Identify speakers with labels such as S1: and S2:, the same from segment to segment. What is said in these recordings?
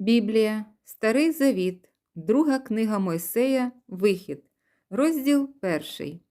S1: Біблія, Старий Завіт, Друга книга Мойсея, Вихід, розділ перший.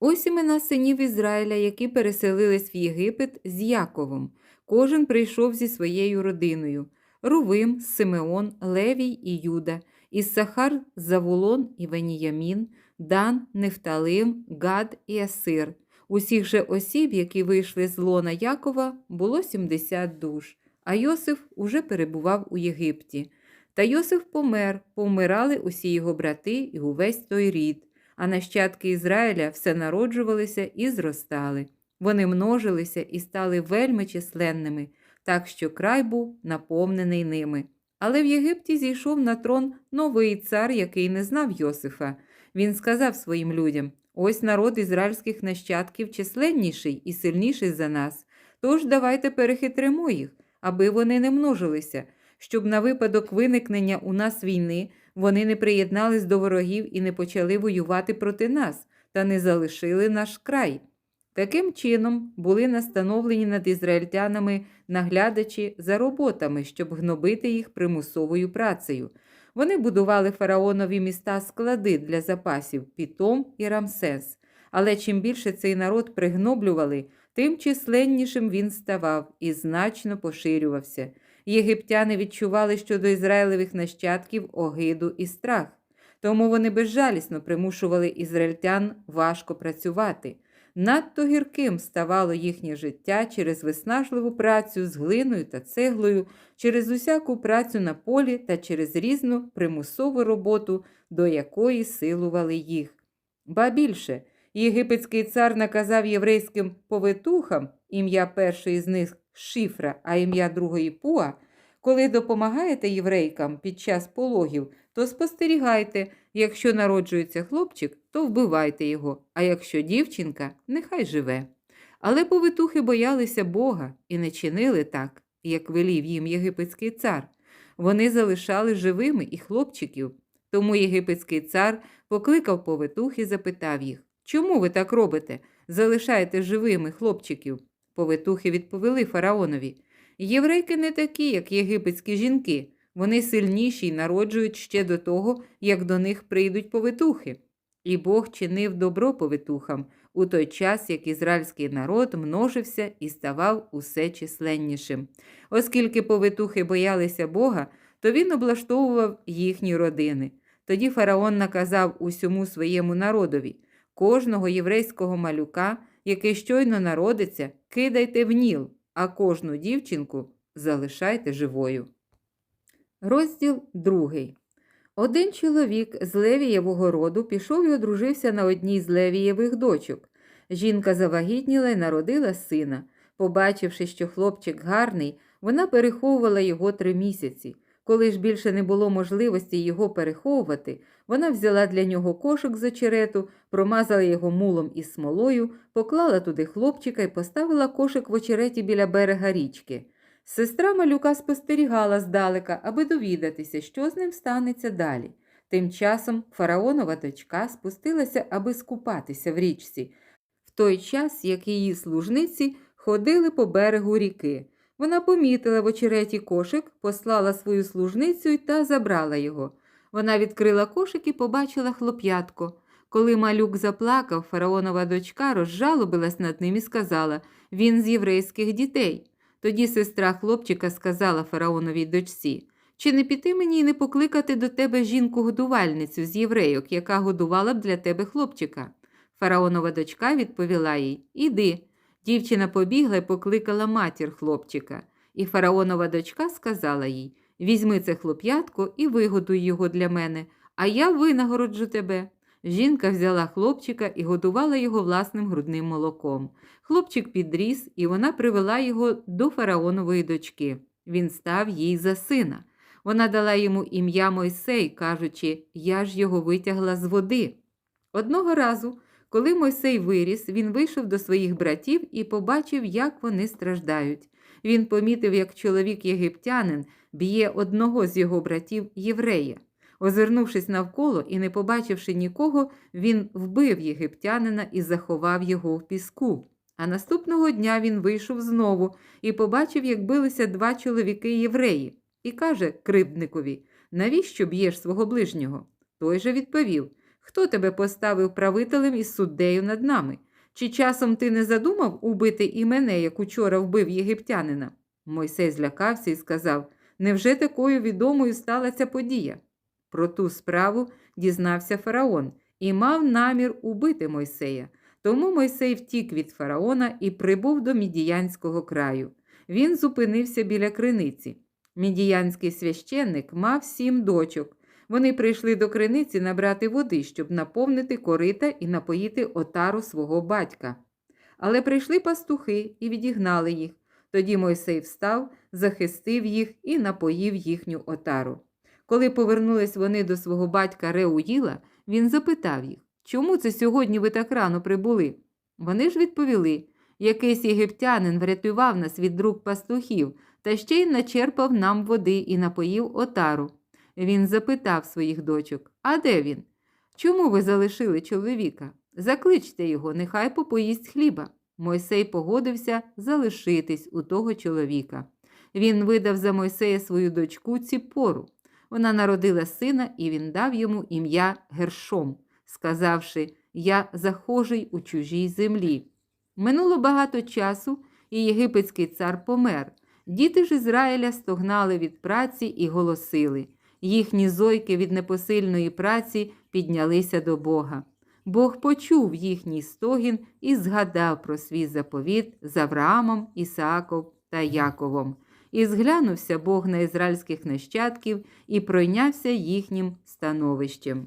S1: Ось імена синів Ізраїля, які переселились в Єгипет з Яковом. Кожен прийшов зі своєю родиною: Рувим, Симеон, Левій і Юда, Іссахар, Завулон і Веніямін, Дан, Нефталим, Гад і Асир. Усіх же осіб, які вийшли з лона Якова, було 70 душ а Йосиф уже перебував у Єгипті. Та Йосиф помер, повмирали усі його брати і увесь той рід, а нащадки Ізраїля все народжувалися і зростали. Вони множилися і стали вельми численними, так що край був наповнений ними. Але в Єгипті зійшов на трон новий цар, який не знав Йосифа. Він сказав своїм людям: ось народ ізраїльських нащадків численніший і сильніший за нас. Тож давайте перехитримо їх аби вони не множилися, щоб на випадок виникнення у нас війни вони не приєднались до ворогів і не почали воювати проти нас та не залишили наш край. Таким чином були настановлені над ізраїльтянами наглядачі за роботами, щоб гнобити їх примусовою працею. Вони будували фараонові міста склади для запасів Пітом і Рамсес. Але чим більше цей народ пригноблювали, тим численнішим він ставав і значно поширювався. Єгиптяни відчували щодо ізраїлевих нащадків огиду і страх, тому вони безжалісно примушували ізраїльтян важко працювати. Надто гірким ставало їхнє життя через виснажливу працю з глиною та цеглою, через усяку працю на полі та через різну примусову роботу, до якої силували їх. Ба більше – Єгипетський цар наказав єврейським повитухам ім'я першої з них шифра, а ім'я другої пуа. Коли допомагаєте єврейкам під час пологів, то спостерігайте, якщо народжується хлопчик, то вбивайте його, а якщо дівчинка, нехай живе. Але повитухи боялися Бога і не чинили так, як велів їм єгипетський цар. Вони залишали живими і хлопчиків. Тому єгипетський цар покликав повитух і запитав їх Чому ви так робите? Залишаєте живими хлопчиків? Повитухи відповіли фараонові. Єврейки не такі, як єгипетські жінки. Вони сильніші й народжують ще до того, як до них прийдуть повитухи. І Бог чинив добро повитухам у той час, як ізраїльський народ множився і ставав усе численнішим. Оскільки повитухи боялися Бога, то він облаштовував їхні родини. Тоді фараон наказав усьому своєму народові Кожного єврейського малюка, який щойно народиться, кидайте в ніл, а кожну дівчинку залишайте живою. Розділ другий. Один чоловік з Левієвого роду пішов і одружився на одній з Левієвих дочок. Жінка завагітніла і народила сина. Побачивши, що хлопчик гарний, вона переховувала його три місяці. Коли ж більше не було можливості його переховувати, вона взяла для нього кошик з очерету, промазала його мулом із смолою, поклала туди хлопчика і поставила кошик в очереті біля берега річки. Сестра малюка спостерігала здалека, аби довідатися, що з ним станеться далі. Тим часом фараонова дочка спустилася, аби скупатися в річці, в той час, як її служниці ходили по берегу ріки. Вона помітила в очереті кошик, послала свою служницю та забрала його. Вона відкрила кошик і побачила хлоп'ятко. Коли малюк заплакав, фараонова дочка розжалобилась над ним і сказала він з єврейських дітей. Тоді сестра хлопчика сказала фараоновій дочці чи не піти мені і не покликати до тебе жінку-годувальницю з єврейок, яка годувала б для тебе хлопчика? Фараонова дочка відповіла їй Іди. Дівчина побігла і покликала матір хлопчика, і фараонова дочка сказала їй Візьми це хлоп'ятко і вигодуй його для мене, а я винагороджу тебе. Жінка взяла хлопчика і годувала його власним грудним молоком. Хлопчик підріс, і вона привела його до фараонової дочки. Він став їй за сина. Вона дала йому ім'я Мойсей, кажучи, я ж його витягла з води. Одного разу коли Мойсей виріс, він вийшов до своїх братів і побачив, як вони страждають. Він помітив, як чоловік єгиптянин б'є одного з його братів єврея. Озирнувшись навколо і не побачивши нікого, він вбив єгиптянина і заховав його в піску. А наступного дня він вийшов знову і побачив, як билися два чоловіки євреї. і каже кривдникові Навіщо б'єш свого ближнього? Той же відповів Хто тебе поставив правителем і суддею над нами? Чи часом ти не задумав убити і мене, як учора вбив єгиптянина? Мойсей злякався і сказав Невже такою відомою стала ця подія? Про ту справу дізнався фараон і мав намір убити Мойсея. Тому Мойсей втік від фараона і прибув до Мідіянського краю. Він зупинився біля криниці. Мідіянський священник мав сім дочок. Вони прийшли до криниці набрати води, щоб наповнити корита і напоїти отару свого батька. Але прийшли пастухи і відігнали їх. Тоді Мойсей встав, захистив їх і напоїв їхню отару. Коли повернулись вони до свого батька Реуїла, він запитав їх, чому це сьогодні ви так рано прибули? Вони ж відповіли, якийсь єгиптянин врятував нас від рук пастухів та ще й начерпав нам води і напоїв отару. Він запитав своїх дочок, а де він? Чому ви залишили чоловіка? Закличте його, нехай попоїсть хліба. Мойсей погодився залишитись у того чоловіка. Він видав за Мойсея свою дочку Ціпору. Вона народила сина, і він дав йому ім'я Гершом, сказавши Я захожий у чужій землі. Минуло багато часу, і єгипетський цар помер. Діти ж Ізраїля стогнали від праці і голосили. Їхні зойки від непосильної праці піднялися до Бога. Бог почув їхній стогін і згадав про свій заповіт з Авраамом, Ісааком та Яковом. І зглянувся Бог на ізраїльських нащадків і пройнявся їхнім становищем.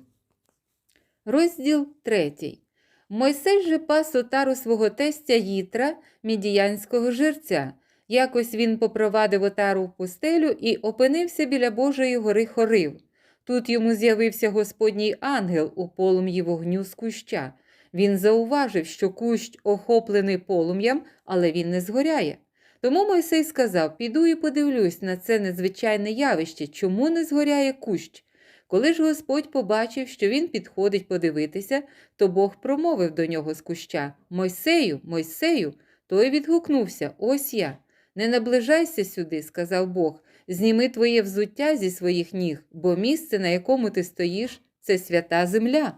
S1: Розділ третій. Мойсей же пас отару свого тестя Їтра, мідіянського жерця. Якось він попровадив отару в пустелю і опинився біля Божої гори Хорив. Тут йому з'явився Господній ангел у полум'ї вогню з куща. Він зауважив, що кущ охоплений полум'ям, але він не згоряє. Тому Мойсей сказав: Піду і подивлюсь на це незвичайне явище, чому не згоряє кущ. Коли ж Господь побачив, що він підходить подивитися, то Бог промовив до нього з куща Мойсею, Мойсею, той відгукнувся Ось я. Не наближайся сюди, сказав Бог, зніми твоє взуття зі своїх ніг, бо місце, на якому ти стоїш, це свята земля.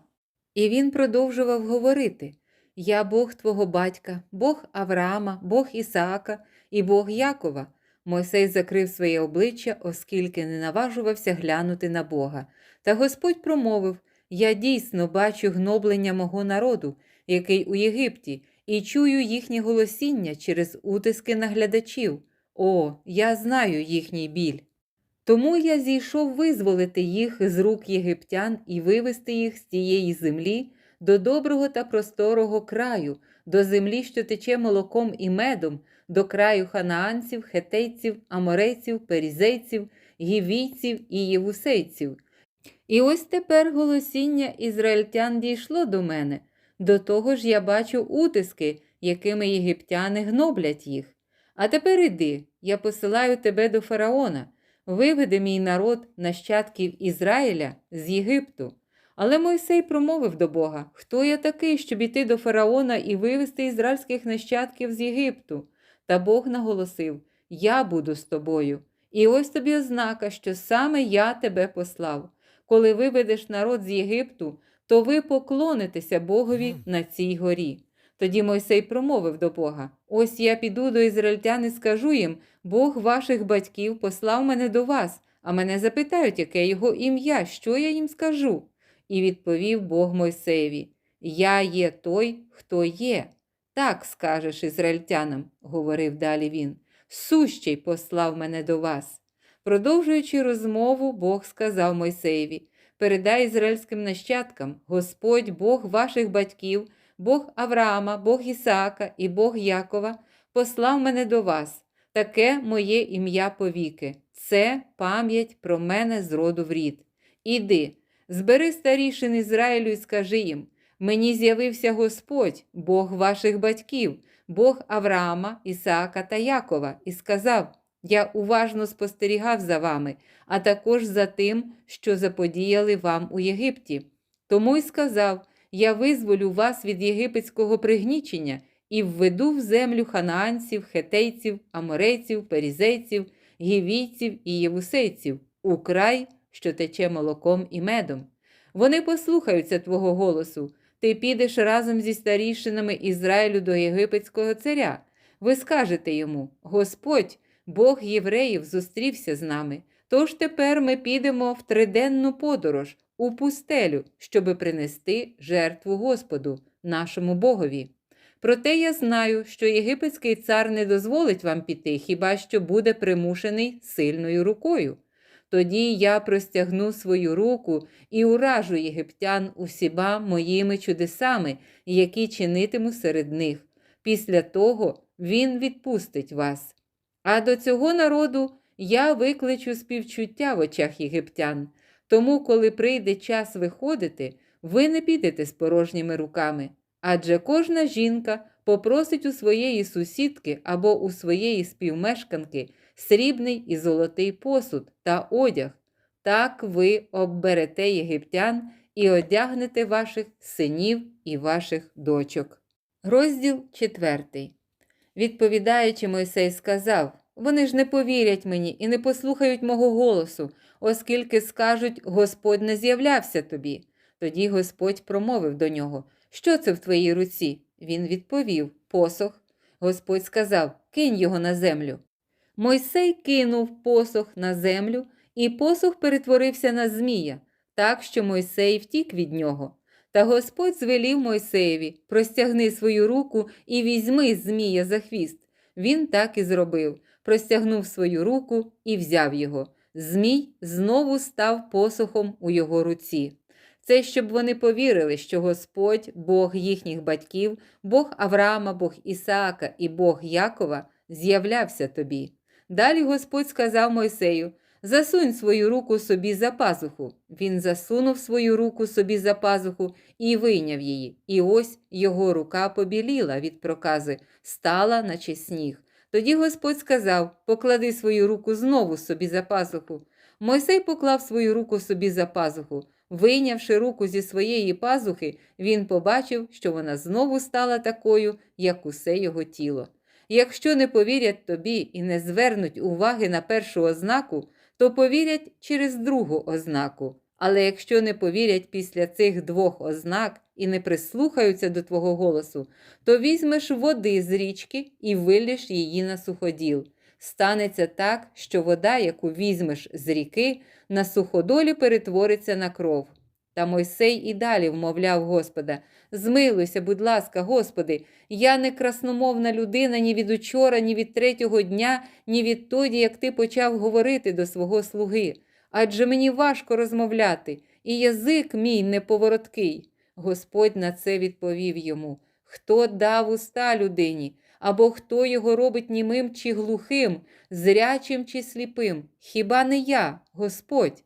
S1: І він продовжував говорити Я Бог твого батька, Бог Авраама, Бог Ісаака і Бог Якова. Мойсей закрив своє обличчя, оскільки не наважувався глянути на Бога. Та Господь промовив Я дійсно бачу гноблення мого народу, який у Єгипті, і чую їхнє голосіння через утиски наглядачів. О, я знаю їхній біль. Тому я зійшов визволити їх з рук єгиптян і вивести їх з тієї землі до доброго та просторого краю, до землі, що тече молоком і медом, до краю ханаанців, хетейців, аморейців, перізейців, гівійців і євусейців. І ось тепер голосіння ізраїльтян дійшло до мене. До того ж я бачу утиски, якими єгиптяни гноблять їх. А тепер іди, я посилаю тебе до фараона, виведи мій народ нащадків Ізраїля з Єгипту. Але Мойсей промовив до Бога: Хто я такий, щоб іти до фараона і вивести ізраїльських нащадків з Єгипту? Та Бог наголосив: Я буду з тобою. І ось тобі ознака, що саме я тебе послав. Коли виведеш народ з Єгипту, то ви поклонитеся Богові на цій горі. Тоді Мойсей промовив до Бога: Ось я піду до ізраїльтян і скажу їм: Бог ваших батьків послав мене до вас, а мене запитають, яке його ім'я, що я їм скажу. І відповів Бог Мойсеєві: Я є той, хто є. Так скажеш ізраїльтянам, говорив далі він. Сущий послав мене до вас. Продовжуючи розмову, Бог сказав Мойсеєві: Передай ізраїльським нащадкам, Господь Бог ваших батьків, Бог Авраама, Бог Ісаака і Бог Якова, послав мене до вас. Таке моє ім'я повіки. Це пам'ять про мене з роду в рід. Іди, збери старішин Ізраїлю і скажи їм: Мені з'явився Господь, Бог ваших батьків, Бог Авраама, Ісаака та Якова, і сказав: Я уважно спостерігав за вами, а також за тим, що заподіяли вам у Єгипті. Тому й сказав: Я визволю вас від єгипетського пригнічення і введу в землю ханаанців, хетейців, аморейців, перізейців, гівійців і євусейців, у край, що тече молоком і медом. Вони послухаються твого голосу. Ти підеш разом зі старішинами Ізраїлю до єгипетського царя. Ви скажете йому: Господь, Бог євреїв, зустрівся з нами. Тож тепер ми підемо в триденну подорож у пустелю, щоби принести жертву Господу, нашому Богові. Проте я знаю, що єгипетський цар не дозволить вам піти, хіба що буде примушений сильною рукою. Тоді я простягну свою руку і уражу єгиптян усіма моїми чудесами, які чинитиму серед них. Після того він відпустить вас. А до цього народу я викличу співчуття в очах єгиптян. Тому, коли прийде час виходити, ви не підете з порожніми руками. Адже кожна жінка попросить у своєї сусідки або у своєї співмешканки срібний і золотий посуд та одяг. Так ви обберете єгиптян і одягнете ваших синів і ваших дочок. Розділ четвертий. Відповідаючи, Мойсей сказав: Вони ж не повірять мені і не послухають мого голосу, оскільки скажуть, Господь не з'являвся тобі. Тоді Господь промовив до нього: Що це в твоїй руці? Він відповів: Посох. Господь сказав: Кинь його на землю. Мойсей кинув посох на землю, і посох перетворився на змія, так що Мойсей втік від нього. Та Господь звелів Мойсеєві простягни свою руку і візьми змія за хвіст. Він так і зробив, простягнув свою руку і взяв його. Змій знову став посохом у його руці. Це щоб вони повірили, що Господь, Бог їхніх батьків, Бог Авраама, Бог Ісаака і Бог Якова з'являвся тобі. Далі Господь сказав Мойсею: Засунь свою руку собі за пазуху. Він засунув свою руку собі за пазуху і вийняв її. І ось його рука побіліла від прокази, стала, наче сніг. Тоді Господь сказав: Поклади свою руку знову собі за пазуху. Мойсей поклав свою руку собі за пазуху. Вийнявши руку зі своєї пазухи, він побачив, що вона знову стала такою, як усе його тіло. Якщо не повірять тобі і не звернуть уваги на першу ознаку, то повірять через другу ознаку. Але якщо не повірять після цих двох ознак і не прислухаються до твого голосу, то візьмеш води з річки і виліш її на суходіл. Станеться так, що вода, яку візьмеш з ріки, на суходолі перетвориться на кров. Та Мойсей і далі вмовляв Господа Змилуйся, будь ласка, Господи, я не красномовна людина ні від учора, ні від третього дня, ні відтоді, як ти почав говорити до свого слуги. Адже мені важко розмовляти, і язик мій неповороткий. Господь на це відповів йому Хто дав уста людині, або хто його робить німим чи глухим, зрячим чи сліпим? Хіба не я, Господь?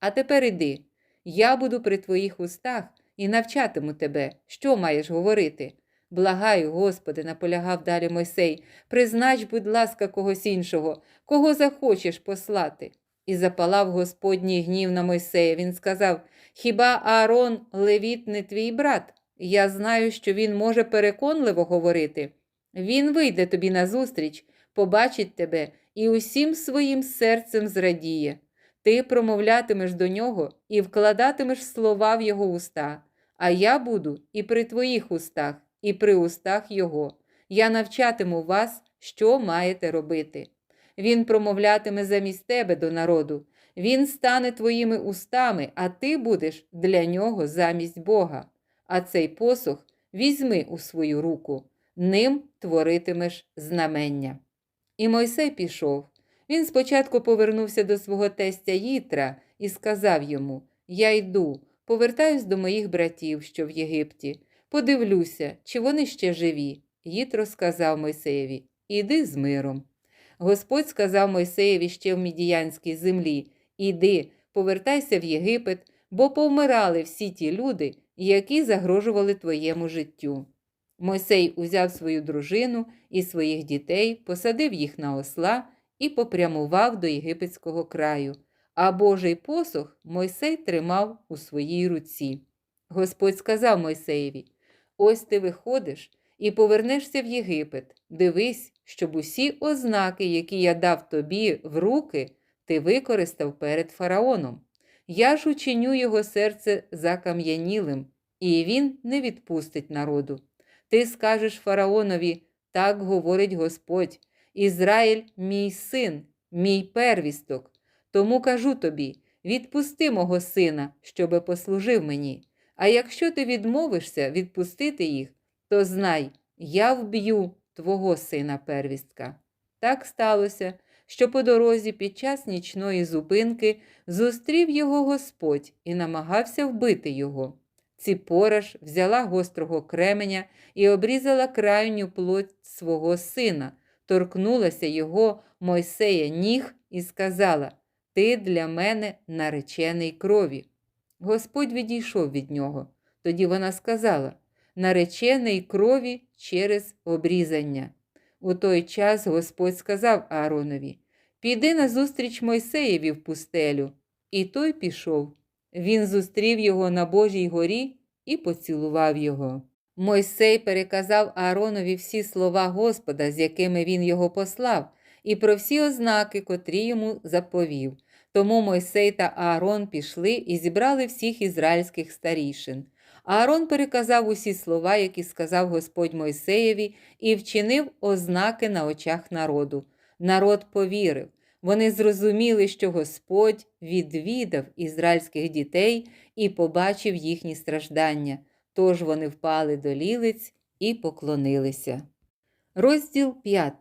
S1: А тепер іди. Я буду при твоїх устах і навчатиму тебе, що маєш говорити. Благаю, Господи, наполягав далі Мойсей, признач, будь ласка, когось іншого, кого захочеш послати. І запалав Господній гнів на Мойсея. Він сказав: Хіба Аарон Левіт не твій брат? Я знаю, що він може переконливо говорити. Він вийде тобі назустріч, побачить тебе і усім своїм серцем зрадіє. Ти промовлятимеш до нього і вкладатимеш слова в його уста, а я буду і при твоїх устах, і при устах його. Я навчатиму вас, що маєте робити. Він промовлятиме замість тебе до народу, він стане твоїми устами, а ти будеш для нього замість Бога. А цей посох візьми у свою руку, ним творитимеш знамення. І Мойсей пішов. Він спочатку повернувся до свого тестя Їтра і сказав йому: Я йду, повертаюсь до моїх братів, що в Єгипті. Подивлюся, чи вони ще живі. Їтро сказав Мойсеєві: Іди з миром. Господь сказав Мойсеєві ще в мідіянській землі: Іди, повертайся в Єгипет, бо повмирали всі ті люди, які загрожували твоєму життю. Мойсей узяв свою дружину і своїх дітей, посадив їх на осла і попрямував до єгипетського краю, а Божий посох Мойсей тримав у своїй руці. Господь сказав Мойсеєві: Ось ти виходиш і повернешся в Єгипет. Дивись, щоб усі ознаки, які я дав тобі в руки, ти використав перед фараоном. Я ж учиню його серце закам'янілим, і він не відпустить народу. Ти скажеш фараонові, так говорить Господь, Ізраїль мій син, мій первісток. Тому кажу тобі: відпусти мого сина, щоби послужив мені. А якщо ти відмовишся відпустити їх, то знай, я вб'ю твого сина первістка. Так сталося, що по дорозі під час нічної зупинки зустрів його Господь і намагався вбити його. Ціпора ж взяла гострого кременя і обрізала крайню плоть свого сина, торкнулася його Мойсея ніг і сказала: Ти для мене наречений крові. Господь відійшов від нього. Тоді вона сказала: наречений крові через обрізання. У той час Господь сказав Ааронові: Піди назустріч Мойсеєві в пустелю. І той пішов. Він зустрів його на Божій горі і поцілував його. Мойсей переказав Ааронові всі слова Господа, з якими він його послав, і про всі ознаки, котрі йому заповів. Тому Мойсей та Аарон пішли і зібрали всіх ізраїльських старішин. Аарон переказав усі слова, які сказав Господь Мойсеєві, і вчинив ознаки на очах народу. Народ повірив. Вони зрозуміли, що Господь відвідав ізраїльських дітей і побачив їхні страждання. Тож вони впали до лілиць і поклонилися. Розділ 5.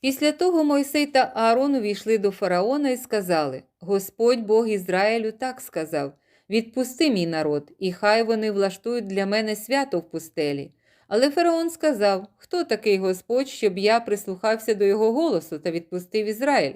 S1: Після того Мойсей та Аарон увійшли до фараона і сказали: Господь Бог Ізраїлю так сказав: Відпусти мій народ, і хай вони влаштують для мене свято в пустелі. Але фараон сказав: Хто такий Господь, щоб я прислухався до його голосу та відпустив Ізраїль?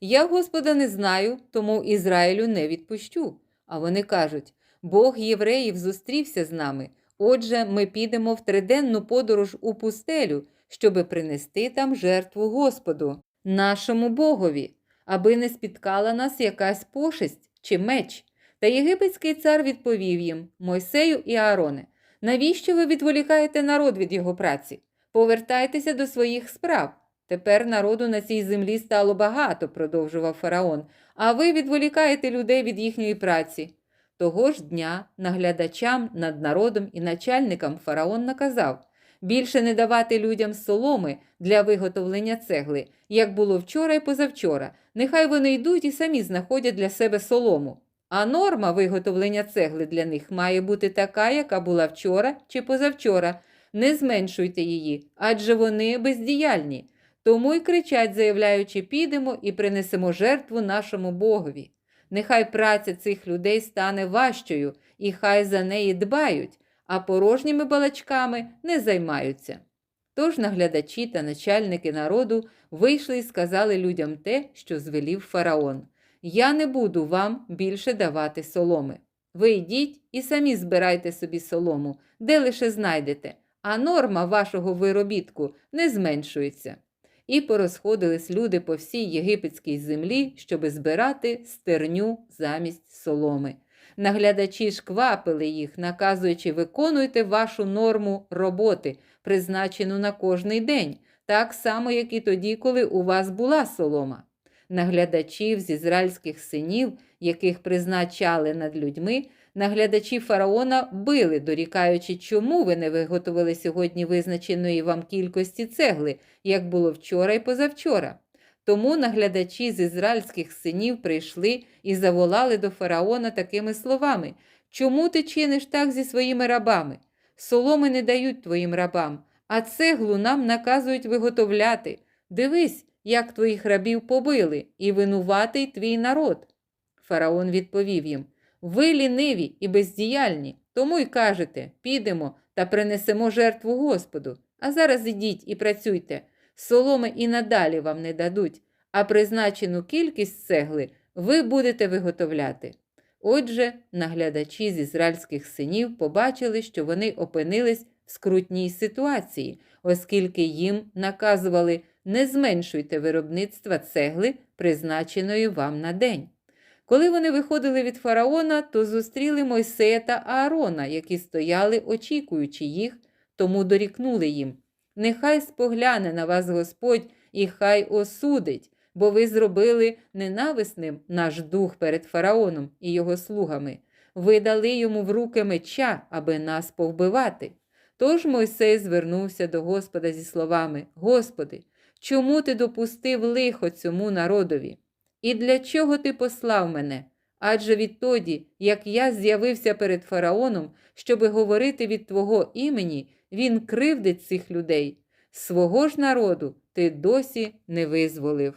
S1: Я Господа не знаю, тому Ізраїлю не відпущу. А вони кажуть: Бог євреїв зустрівся з нами. Отже, ми підемо в триденну подорож у пустелю, щоби принести там жертву Господу, нашому Богові, аби не спіткала нас якась пошесть чи меч. Та єгипетський цар відповів їм Мойсею і Аароне, навіщо ви відволікаєте народ від його праці? Повертайтеся до своїх справ. Тепер народу на цій землі стало багато, продовжував фараон, а ви відволікаєте людей від їхньої праці. Того ж дня наглядачам над народом і начальникам фараон наказав більше не давати людям соломи для виготовлення цегли, як було вчора і позавчора. Нехай вони йдуть і самі знаходять для себе солому. А норма виготовлення цегли для них має бути така, яка була вчора чи позавчора. Не зменшуйте її, адже вони бездіяльні. Тому й кричать, заявляючи, підемо і принесемо жертву нашому Богові. Нехай праця цих людей стане важчою, і хай за неї дбають, а порожніми балачками не займаються. Тож наглядачі та начальники народу вийшли і сказали людям те, що звелів фараон. Я не буду вам більше давати соломи. Ви йдіть і самі збирайте собі солому, де лише знайдете, а норма вашого виробітку не зменшується. І порозходились люди по всій єгипетській землі, щоби збирати стерню замість соломи. Наглядачі ж квапили їх, наказуючи виконуйте вашу норму роботи, призначену на кожний день, так само, як і тоді, коли у вас була солома. Наглядачів з ізраїльських синів, яких призначали над людьми, наглядачі фараона били, дорікаючи, чому ви не виготовили сьогодні визначеної вам кількості цегли, як було вчора і позавчора. Тому наглядачі з ізраїльських синів прийшли і заволали до фараона такими словами: Чому ти чиниш так зі своїми рабами? Соломи не дають твоїм рабам, а цеглу нам наказують виготовляти. Дивись, як твоїх рабів побили, і винуватий твій народ. Фараон відповів їм: Ви ліниві і бездіяльні, тому й кажете підемо та принесемо жертву Господу. А зараз ідіть і працюйте. Соломи і надалі вам не дадуть, а призначену кількість цегли ви будете виготовляти. Отже, наглядачі з ізраїльських синів побачили, що вони опинились в скрутній ситуації, оскільки їм наказували не зменшуйте виробництва цегли, призначеної вам на день. Коли вони виходили від фараона, то зустріли Мойсея та Аарона, які стояли, очікуючи їх, тому дорікнули їм. Нехай спогляне на вас Господь і хай осудить, бо ви зробили ненависним наш дух перед фараоном і його слугами. Ви дали йому в руки меча, аби нас повбивати. Тож Мойсей звернувся до Господа зі словами: Господи, чому ти допустив лихо цьому народові? І для чого ти послав мене? Адже відтоді, як я з'явився перед фараоном, щоби говорити від Твого імені, він кривдить цих людей. Свого ж народу ти досі не визволив.